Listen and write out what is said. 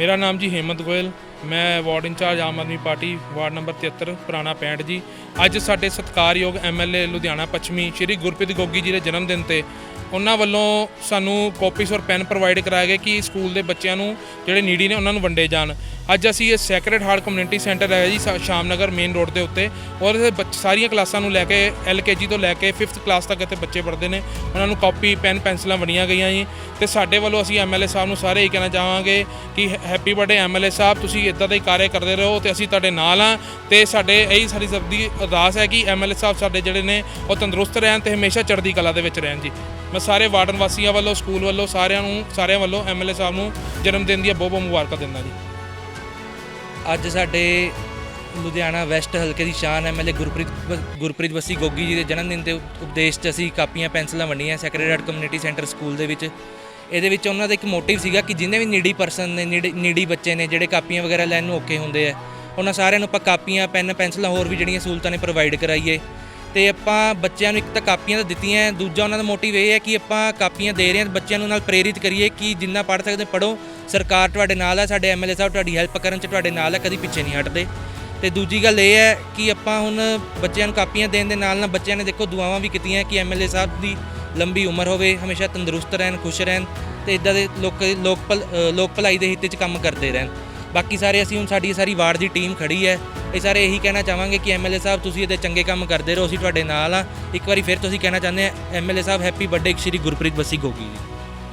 ਮੇਰਾ ਨਾਮ ਜੀ ਹੇਮੰਤ ਗੋਇਲ, ਮੈਂ ward incharge Aam Aadmi party, ward number 73 ਪੁਰਾਣਾ 65 ਜੀ। ਅੱਜ ਸਾਡੇ ਸਤਿਕਾਰਯੋਗ ਐਮਐਲਏ ਲੁਧਿਆਣਾ ਪੱਛਮੀ ਸ਼੍ਰੀ ਗੁਰਪ੍ਰੀਤ ਗੋਗੀ ਜੀ ਦੇ ਜਨਮ ਦਿਨ ਤੇ ਉਹਨਾਂ ਵੱਲੋਂ ਸਾਨੂੰ ਕਾਪੀਸ ਔਰ ਪੈਨ ਪ੍ਰੋਵਾਈਡ ਕਰਾਏ ਗਿਆ ਕਿ ਸਕੂਲ ਦੇ ਬੱਚਿਆਂ ਨੂੰ ਜਿਹੜੇ ਨੀਡੀ ਨੇ ਉਹਨਾਂ ਨੂੰ ਵੰਡੇ ਜਾਣ। ਅੱਜ ਅਸੀਂ ਇਹ ਸੈਕਰਡ ਹਾਰਟ ਕਮਿਊਨਿਟੀ ਸੈਂਟਰ ਹੈ ਜੀ, ਸ਼ਾ- ਸ਼ਾਮਨਗਰ ਮੇਨ ਰੋਡ ਦੇ ਉੱਤੇ। ਔਰ ਇਹਦੇ ਸਾਰੀਆਂ ਕਲਾਸਾਂ ਨੂੰ ਲੈ ਕੇ ਐਲਕੇਜੀ ਤੋਂ ਲੈ ਕੇ 5th ਕਲਾਸ ਤੱਕ ਇੱਥੇ ਬੱਚੇ ਪੜ੍ਹਦੇ ਨੇ। ਉਹਨਾਂ ਨੂੰ ਕਾਪੀ ਪੈਨ ਪੈਨਸਲਾਂ ਵੰਡੀਆਂ ਗਈਆਂ ਜੀ। ਤੇ ਸਾਡੇ ਵੱਲੋਂ ਅਸੀਂ ਐਮਐਲਏ ਸਾਹਿਬ ਨੂੰ ਸਾਰੇ ਹੀ ਕਹਿਣਾ ਚਾਹਾਂਗੇ ਕਿ ਹੈਪੀ ਬਰਥਡੇ ਐਮਐਲਏ ਸਾਹਿਬ, ਤੁਸੀਂ ਇਦਾਂ ਦੇ ਹੀ ਕਾਰਜ ਕਰਦੇ ਰਹੋ ਤੇ ਅਸੀਂ ਤੁਹਾਡੇ ਨਾਲ ਆ ਤੇ ਸਾਡੇ ਇਹੀ ਸਾਡੀ ਸਭ ਦੀ ਅਰਦਾਸ ਹੈ ਕਿ ਐਮਐਲਏ ਸਾਹਿਬ ਸਾਡੇ ਜਿਹੜੇ ਨੇ, ਉਹ ਤੰਦਰੁਸਤ ਰਹਿਣ ਤੇ ਹਮੇਸ਼ਾ ਚੜ੍ਹਦੀ ਕਲਾ ਦੇ ਵਿੱਚ ਰਹਿਣ ਜੀ। ਮੈਂ ਸਾਰੇ ਵਾਰਡਨ ਵਾਸੀਆਂ ਵੱਲੋਂ, ਸਕੂਲ ਵੱਲੋਂ ਸਾਰਿਆਂ ਨੂੰ, ਸਾਰਿਆਂ ਵੱਲੋਂ ਐਮਐਲਏ ਸਾਹਿਬ ਨੂੰ ਜਨਮ ਦਿਨ ਦੀਆਂ ਬਹੁਤ ਬਹੁਤ ਮੁਬਾਰਕਾਂ ਦਿੰਦਾ ਜੀ। ਅੱਜ ਸਾਡੇ ਲੁਧਿਆਣਾ ਵੈਸਟ ਹਲਕੇ ਦੀ ਸ਼ਾਨ ਐਮਐਲਏ ਗੁਰਪ੍ਰੀਤ ਬ- ਗੁਰਪ੍ਰੀਤ ਬੱਸੀ ਗੋਗੀ ਜੀ ਦੇ ਜਨਮ ਦਿਨ ਦੇ ਉਪ- ਉਪਦੇਸ਼ 'ਚ ਅਸੀਂ ਕਾਪੀਆਂ, ਪੈਨਸਲਾਂ ਵੰਡੀਆਂ Sacred Heart Community Centre School ਦੇ ਵਿੱਚ। ਇਹਦੇ ਵਿੱਚ ਉਹਨਾਂ ਦਾ ਇੱਕ ਮੋਟਿਵ ਸੀਗਾ ਕਿ ਜਿੰਨੇ ਵੀ ਨੀਡੀ ਪਰਸਨ ਨੇ, ਨੀਡੀ ਬੱਚੇ ਨੇ, ਜਿਹੜੇ ਕਾਪੀਆਂ ਵਗੈਰਾ ਲੈਣ ਨੂੰ ਔਖੇ ਹੁੰਦੇ ਆ, ਉਹਨਾਂ ਸਾਰਿਆਂ ਨੂੰ ਆਪਾਂ ਕਾਪੀਆਂ, ਪੈਨ, ਪੈਨਸਲਾਂ ਹੋਰ ਵੀ ਜਿਹੜੀਆਂ ਸਹੂਲਤਾਂ ਨੇ ਪ੍ਰੋਵਾਈਡ ਕਰਾਈਏ। ਤੇ ਆਪਾਂ ਬੱਚਿਆਂ ਨੂੰ ਇੱਕ ਤਾਂ ਕਾਪੀਆਂ ਤਾਂ ਦਿੱਤੀਆਂ, ਦੂਜਾ ਉਹਨਾਂ ਦਾ ਮੋਟਿਵ ਇਹ ਹੈ ਕਿ ਆਪਾਂ ਕਾਪੀਆਂ ਦੇ ਰਹੇ ਹਾਂ, ਬੱਚਿਆਂ ਨੂੰ ਨਾਲ ਪ੍ਰੇਰਿਤ ਕਰੀਏ ਕਿ ਜਿੰਨਾ ਪੜ੍ਹ ਸਕਦੇ ਪੜੋ ਸਰਕਾਰ ਤੁਹਾਡੇ ਨਾਲ ਹੈ, ਸਾਡੇ ਐਮਐਲਏ ਸਾਹਿਬ ਤੁਹਾਡੀ ਹੈਲਪ ਕਰਨ 'ਚ ਤੁਹਾਡੇ ਨਾਲ ਹੈ, ਕਦੀ ਪਿੱਛੇ ਨਹੀਂ ਹਟਦੇ। ਤੇ ਦੂਜੀ ਗੱਲ ਇਹ ਹੈ ਕਿ ਆਪਾਂ ਹੁਣ ਬੱਚਿਆਂ ਨੂੰ ਕਾਪੀਆਂ ਦੇਣ ਦੇ ਨਾਲ ਨਾਲ ਬੱਚਿਆਂ ਨੇ ਦੇਖੋ ਦੁਆਵਾਂ ਵੀ ਕੀਤੀਆਂ ਕਿ ਐਮਐਲਏ ਸਾਹਿਬ ਦੀ ਲੰਬੀ ਉਮਰ ਹੋਵੇ, ਹਮੇਸ਼ਾ ਤੰਦਰੁਸਤ ਰਹਿਣ, ਖੁਸ਼ ਰਹਿਣ ਤੇ ਇਦਾਂ ਦੇ ਲੋਕ ਲੋਕ ਭਲ- ਲੋਕ ਭਲਾਈ ਦੇ ਹਿੱਤ 'ਚ ਕੰਮ ਕਰਦੇ ਰਹਿਣ। ਬਾਕੀ ਸਾਰੇ ਅਸੀਂ ਹੁਣ ਸਾਡੀ ਸਾਰੀ ਵਾਰਡ ਦੀ ਟੀਮ ਖੜੀ ਹੈ। ਇਹ ਸਾਰੇ ਇਹੀ ਕਹਿਣਾ ਚਾਹਾਂਗੇ ਕਿ ਐਮਐਲਏ ਸਾਹਿਬ, ਤੁਸੀਂ ਇਹਦੇ ਚੰਗੇ ਕੰਮ ਕਰਦੇ ਰਹੋ, ਅਸੀਂ ਤੁਹਾਡੇ ਨਾਲ ਆ ਇੱਕ ਵਾਰੀ ਫਿਰ ਤੁਸੀਂ ਕਹਿਣਾ ਚਾਹੁੰਦੇ ਆ ਐਮਐਲਏ ਸਾਹਿਬ, ਹੈਪੀ ਬਰਥਡੇ ਸ਼੍ਰੀ ਗੁਰਪ੍ਰੀਤ ਬੱਸੀ ਗੋਗੀ ਜੀ।